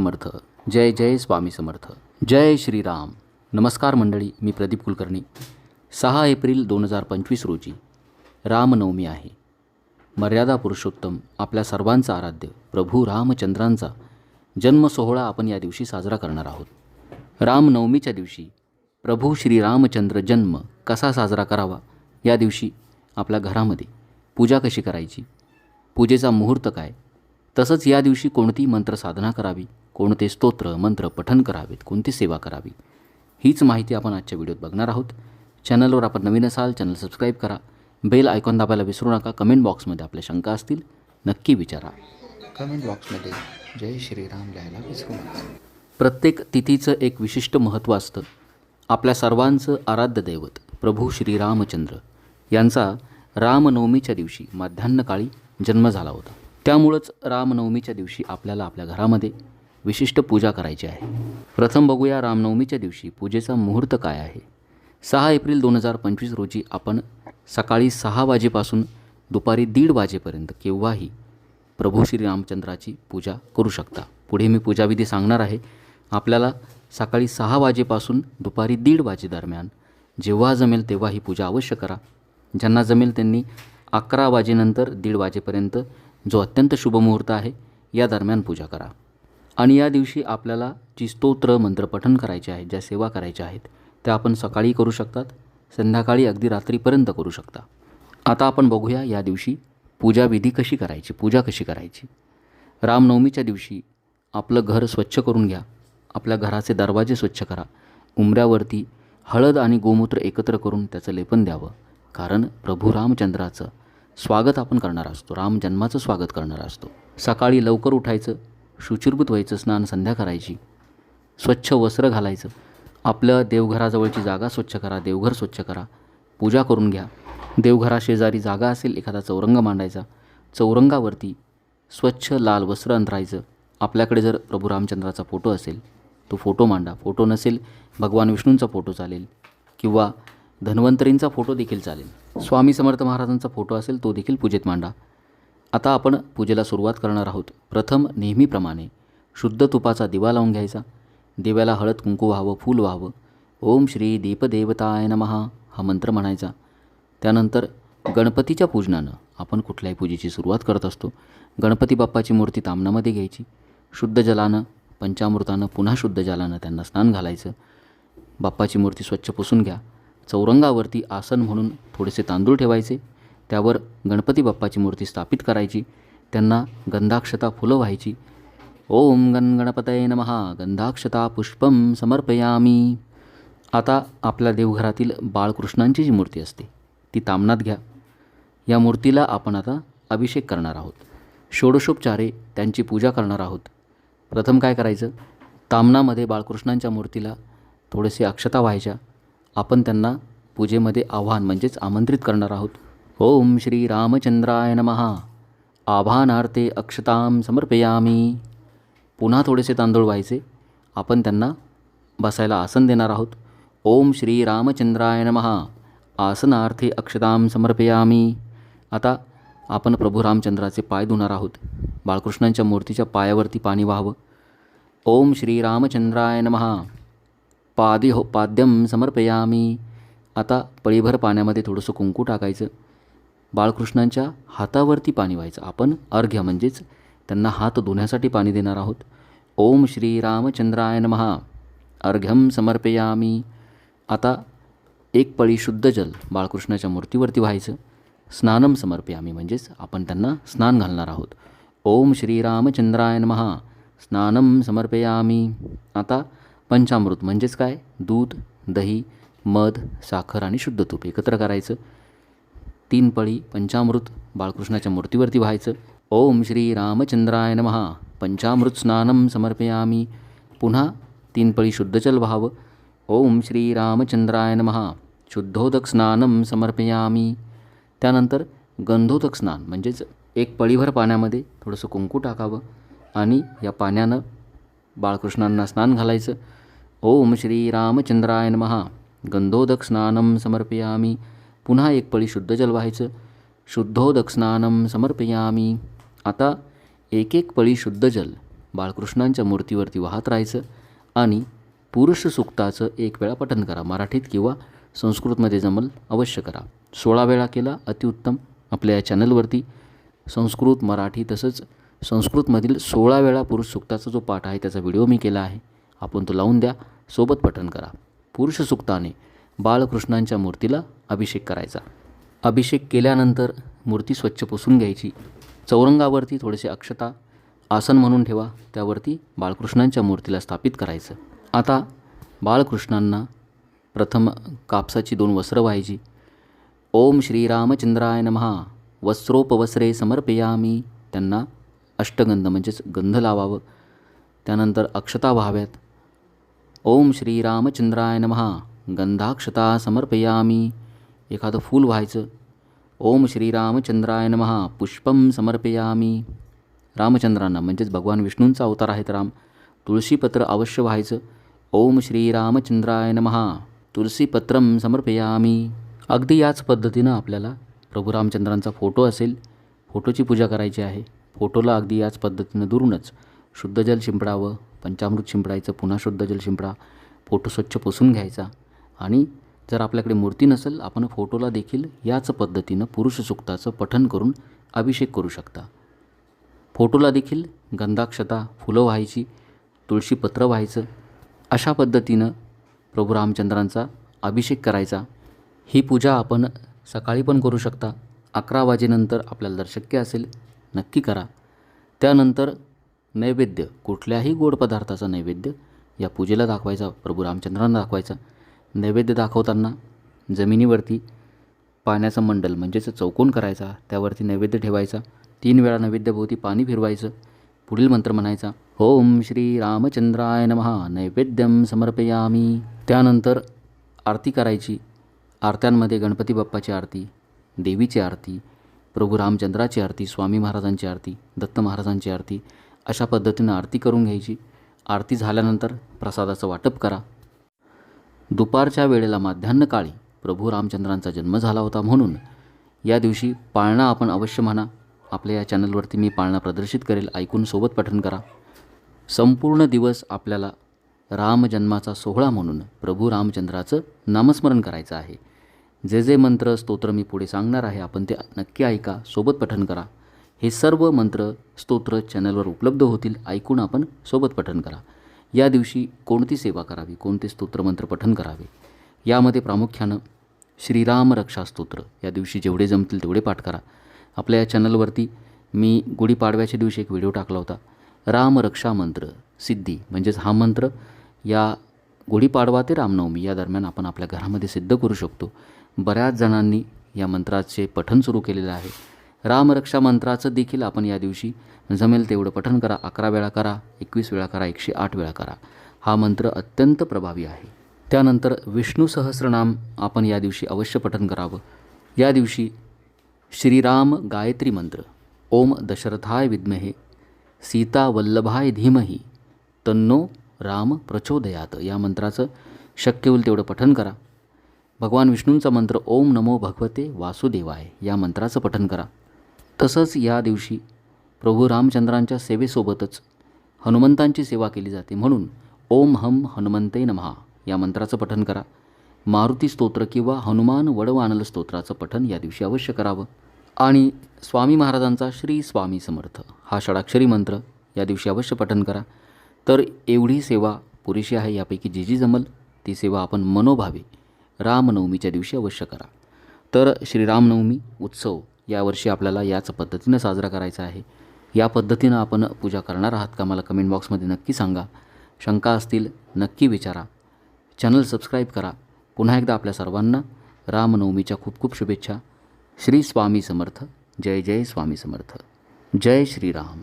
समर्थ. जय जय स्वामी समर्थ. जय श्रीराम. नमस्कार मंडळी मी प्रदीप कुलकर्णी. सहा एप्रिल दोन हजार पंचवीस रोजी रामनवमी आहे. मर्यादा पुरुषोत्तम आपल्या सर्वांचा आराध्य प्रभू रामचंद्रांचा जन्मसोहळा आपण या दिवशी साजरा करणार आहोत. रामनवमीच्या दिवशी प्रभू श्रीरामचंद्र जन्म कसा साजरा करावा या दिवशी आपल्या घरामध्ये पूजा कशी करायची पूजेचा मुहूर्त काय तसंच या दिवशी कोणती मंत्रसाधना करावी कोणते स्तोत्र मंत्र पठन करावेत कोणती सेवा करावी? हीच माहिती आपण आजच्या व्हिडिओत बघणार आहोत. चॅनलवर आपण नवीन असाल चॅनल सबस्क्राईब करा. बेल आयकॉन दाबायला विसरू नका. कमेंट बॉक्समध्ये आपल्या शंका असतील नक्की विचारा. कमेंट बॉक्समध्ये जय श्रीराम लिहायला विसरू नका. प्रत्येक तिथीचं एक विशिष्ट महत्त्व असतं. आपल्या सर्वांचं आराध्य दैवत प्रभू श्रीरामचंद्र. यांचा रामनवमीच्या दिवशी माध्यान्हकाळी जन्म झाला होता. त्यामुळंच रामनवमीच्या दिवशी आपल्याला आपल्या घरामध्ये विशिष्ट पूजा करायची आहे. प्रथम बघूया रामनवमीच्या दिवशी पूजेचा मुहूर्त काय आहे. सहा एप्रिल दोन हजार पंचवीस रोजी आपण सकाळी सहा वाजेपासून दुपारी दीड वाजेपर्यंत केव्हाही प्रभू श्रीरामचंद्राची पूजा करू शकता. पुढे मी पूजाविधी सांगणार आहे. आपल्याला सकाळी सहा वाजेपासून दुपारी दीड वाजेदरम्यान जेव्हा जमेल तेव्हा ही पूजा अवश्य करा. ज्यांना जमेल त्यांनी अकरा वाजेनंतर दीड वाजेपर्यंत जो अत्यंत शुभ मुहूर्त आहे या दरम्यान पूजा करा. आणि या दिवशी आपल्याला जी स्तोत्र मंत्र पठन करायचे आहेत ज्या सेवा करायच्या आहेत त्या आपण सकाळी करू शकतात संध्याकाळी अगदी रात्रीपर्यंत करू शकता. आता आपण बघूया या दिवशी पूजाविधी कशी करायची पूजा कशी करायची. रामनवमीच्या दिवशी आपलं घर स्वच्छ करून घ्या आपल्या घराचे दरवाजे स्वच्छ करा उंबऱ्यावरती हळद आणि गोमूत्र एकत्र करून त्याचं लेपन द्यावं कारण प्रभू रामचंद्राचं स्वागत आपण करणार असतो राम जन्माचं स्वागत करणार असतो. सकाळी लवकर उठायचं शुचिर्भूत व्हायचं स्नान संध्या करायची. स्वच्छ वस्त्र घालायचं. आपलं देवघराजवळची जागा स्वच्छ करा देवघर स्वच्छ करा. पूजा करून घ्या. देवघराशेजारी जागा असेल एखादा चौरंग मांडायचा. चौरंगावरती स्वच्छ लाल वस्त्र अंतरायचं आपल्याकडे जर प्रभू रामचंद्राचा फोटो असेल तो फोटो मांडा. फोटो नसेल भगवान विष्णूंचा फोटो चालेल किंवा धन्वंतरींचा फोटो देखील चालेल. स्वामी समर्थ महाराजांचा फोटो असेल तो देखील पूजेत मांडा. आता आपण पूजेला सुरुवात करणार आहोत. प्रथम नेहमीप्रमाणे शुद्ध तुपाचा दिवा लावून घ्यायचा. दिव्याला हळद कुंकू व्हावं फूल व्हावं. ओम श्री दीपदेवताय नमहा हा मंत्र म्हणायचा. त्यानंतर गणपतीच्या पूजनानं आपण कुठल्याही पूजेची सुरुवात करत असतो. गणपती बाप्पाची मूर्ती तामणामध्ये घ्यायची. शुद्ध जलानं पंचामृतानं पुन्हा शुद्ध जलानं त्यांना स्नान घालायचं. बाप्पाची मूर्ती स्वच्छ पुसून घ्या. चौरंगावरती आसन म्हणून थोडेसे तांदूळ ठेवायचे. त्यावर गणपती बाप्पाची मूर्ती स्थापित करायची त्यांना गंधाक्षता फुलं व्हायची. ओम गण गणपतये नमहा गंधाक्षता पुष्पम समर्पयामी. आता आपल्या देवघरातील बाळकृष्णांची जी मूर्ती असते ती तामनात घ्या. या मूर्तीला आपण आता अभिषेक करणार आहोत. षोडशोपचारे त्यांची पूजा करणार आहोत. प्रथम काय करायचं? तामनामध्ये बाळकृष्णांच्या मूर्तीला थोडेसे अक्षता व्हायच्या. आपण त्यांना पूजेमध्ये आव्हान म्हणजेच आमंत्रित करणार आहोत. ओम श्री रामचंद्राय नमहा आभानार्थे अक्षतां समर्पयामी. पुन्हा थोडेसे तांदूळ व्हायचे. आपण त्यांना बसायला आसन देणार आहोत. ओम श्री रामचंद्राय नमहा आसनार्थे अक्षतां समर्पयामी. आता आपण प्रभू रामचंद्राचे पाय धुणार आहोत. बाळकृष्णांच्या मूर्तीच्या पायावरती पाणी व्हावं. ओम श्री रामचंद्राय नमहा पादी हो पाद्यम समर्पयामी. आता पळीभर पाण्यामध्ये थोडंसं कुंकू टाकायचं. बाळकृष्णांच्या हातावरती पाणी व्हायचं. आपण अर्घ्य म्हणजेच त्यांना हात धुण्यासाठी पाणी देणार आहोत. ओम श्री रामचंद्राय नमहा. अर्घ्यम समर्पयामी. आता एक पळी शुद्ध जल बाळकृष्णाच्या मूर्तीवरती व्हायचं. स्नानम समर्पयामी म्हणजेच आपण त्यांना स्नान घालणार आहोत. ओम श्री रामचंद्राय नमहा. स्नानम समर्पयामी. आता पंचामृत म्हणजेच काय? दूध दही मध साखर आणि शुद्ध तूप एकत्र करायचं. तीन पळी पंचामृत बाळकृष्णाच्या मूर्तीवरती व्हायचं. ओम श्री रामचंद्राय नमहा पंचामृत स्नानम समर्पयामी. पुन्हा तीन पळी शुद्धचल व्हावं. ओम श्री रामचंद्राय नमहा शुद्धोदक स्नानम समर्पयामी. त्यानंतर गंधोदक स्नान म्हणजेच एक पळीभर पाण्यामध्ये थोडंसं कुंकू टाकावं आणि या पाण्यानं बाळकृष्णांना स्नान घालायचं. ओम श्री रामचंद्राय नमहा गंधोदक स्नानम समर्पयामी. पुन्हा एक पळी शुद्ध जल व्हायचं शुद्धोदक स्नानम समर्पयामी. आता एक एक पळी शुद्ध जल बाळकृष्णांच्या मूर्तीवरती वाहत राहायचं आणि पुरुष सुक्ताचं एक वेळा पठन करा. मराठीत किंवा संस्कृतमध्ये जमल अवश्य करा. सोळा वेळा केला अतिउत्तम. आपल्या या चॅनलवरती संस्कृत मराठी तसंच संस्कृतमधील सोळा वेळा पुरुष सुक्ताचा जो पाठ आहे त्याचा व्हिडिओ मी केला आहे. आपण तो लावून द्या. सोबत पठन करा. पुरुष सुक्ताने बाळकृष्णांच्या मूर्तीला अभिषेक करायचा. अभिषेक केल्यानंतर मूर्ती स्वच्छ पुसून घ्यायची. चौरंगावरती थोडेसे अक्षता आसन म्हणून ठेवा त्यावरती बाळकृष्णांच्या मूर्तीला स्थापित करायचं. आता बाळकृष्णांना प्रथम कापसाची दोन वस्त्रं व्हायची. ओम श्रीरामचंद्राय नमहा वस्त्रोपवस्त्रे समर्पयामी. त्यांना अष्टगंध म्हणजेच गंध लावावं. त्यानंतर अक्षता व्हाव्यात. ओम श्रीरामचंद्राय नमहा गंधाक्षता समर्पयामी। एखादं फूल व्हायचं। ओम श्रीरामचंद्राय नमहा पुष्पम समर्पयामी। रामचंद्रांना म्हणजेच भगवान विष्णूंचा अवतार आहेत राम। तुळशीपत्र अवश्य व्हायचं। ओम श्रीरामचंद्राय नमहा तुळशीपत्रम समर्पयामी। अगदी याच पद्धतीनं आपल्याला प्रभू रामचंद्रांचा फोटो असेल फोटोची पूजा करायची आहे। फोटोला अगदी याच पद्धतीनं दुरूनच शुद्ध जल शिंपडावं पंचामृत शिंपडायचं पुन्हा शुद्ध जल शिंपडा फोटो स्वच्छ पुसून घ्यायचा आणि जर आपल्याकडे मूर्ती नसेल आपण फोटोला देखील याच पद्धतीनं पुरुष सुक्ताचं पठन करून अभिषेक करू शकता. फोटोला देखील गंधाक्षता फुलं व्हायची तुळशीपत्र व्हायचं अशा पद्धतीनं प्रभू रामचंद्रांचा अभिषेक करायचा. ही पूजा आपण सकाळी पण करू शकता. अकरा वाजेनंतर आपल्याला जर शक्य असेल नक्की करा. त्यानंतर नैवेद्य कुठल्याही गोड पदार्थाचा नैवेद्य या पूजेला दाखवायचा प्रभू रामचंद्रांना दाखवायचा. नैवेद्य दाखवताना जमिनीवरती पाण्याचं मंडल म्हणजेच चौकोन करायचा त्यावरती नैवेद्य ठेवायचा तीन वेळा नैवेद्यभोवती पाणी फिरवायचं पुढील मंत्र म्हणायचा ओम श्री रामचंद्राय नमहा नैवेद्यम समर्पयामी. त्यानंतर आरती करायची आरत्यांमध्ये गणपती बाप्पाची आरती देवीची आरती प्रभू रामचंद्राची आरती स्वामी महाराजांची आरती दत्त महाराजांची आरती अशा पद्धतीनं आरती करून घ्यायची. आरती झाल्यानंतर प्रसादाचं वाटप करा. दुपारच्या वेळेला माध्यान्हकाळी प्रभू रामचंद्रांचा जन्म झाला होता म्हणून या दिवशी पाळणा आपण अवश्य म्हणा. आपल्या या चॅनलवरती मी पाळणा प्रदर्शित करेल. ऐकून सोबत पठण करा. संपूर्ण दिवस आपल्याला रामजन्माचा सोहळा म्हणून प्रभू रामचंद्राचं नामस्मरण करायचं आहे. जे जे मंत्र स्तोत्र मी पुढे सांगणार आहे आपण ते नक्की ऐका. सोबत पठण करा. हे सर्व मंत्र स्तोत्र चॅनलवर उपलब्ध होतील. ऐकून आपण सोबत पठण करा. या दिवशी कोणती सेवा करावी? कोणते स्तोत्रमंत्र पठन करावे? यामध्ये प्रामुख्यानं श्रीराम रक्षा स्तोत्र. या दिवशी जेवढे जमतील तेवढे पाठ करा. आपल्या या चॅनलवरती मी गुढीपाडव्याच्या दिवशी एक व्हिडिओ टाकला होता. राम रक्षा मंत्र सिद्धी म्हणजेच हा मंत्र या गुढीपाडवा ते रामनवमी या दरम्यान आपण आपल्या घरामध्ये सिद्ध करू शकतो. बऱ्याच जणांनी या मंत्राचे पठण सुरू केलेलं आहे. रामरक्षा मंत्राचं देखील आपण या दिवशी जमेल तेवढं पठण करा अकरा वेळा करा एकवीस वेळा करा एकशे आठ वेळा करा. हा मंत्र अत्यंत प्रभावी आहे. त्यानंतर विष्णू सहस्रनाम आपण या दिवशी अवश्य पठण करावं. या दिवशी श्रीराम गायत्री मंत्र. ओम दशरथाय विद्महे सीता वल्लभाय धीमही तन्नो राम प्रचोदयात. या मंत्राचं शक्य होईल तेवढं पठण करा. भगवान विष्णूंचा मंत्र ओम नमो भगवते वासुदेवाय. या मंत्राचं पठण करा. तसंच या दिवशी प्रभू रामचंद्रांच्या सेवेसोबतच हनुमंतांची सेवा केली जाते. म्हणून ओम हम हनुमंते नमहा या मंत्राचं पठण करा. मारुती स्तोत्र किंवा हनुमान वडवानल स्तोत्राचं पठण या दिवशी अवश्य करावं. आणि स्वामी महाराजांचा श्री स्वामी समर्थ हा षडाक्षरी मंत्र या दिवशी अवश्य पठण करा. तर एवढी सेवा पुरेशी आहे यापैकी जी जी जमल ती सेवा आपण मनोभावे रामनवमीच्या दिवशी अवश्य करा. तर श्रीरामनवमी उत्सव यावर्षी आपल्याला याच पद्धतीनं साजरा करायचा आहे. या पद्धतीनं आपण पूजा करणार आहात का मला कमेंट बॉक्समध्ये नक्की सांगा. शंका असतील नक्की विचारा. चॅनल सबस्क्राईब करा. पुन्हा एकदा आपल्या सर्वांना रामनवमीच्या खूप खूप शुभेच्छा. श्री स्वामी समर्थ. जय जय स्वामी समर्थ. जय श्रीराम.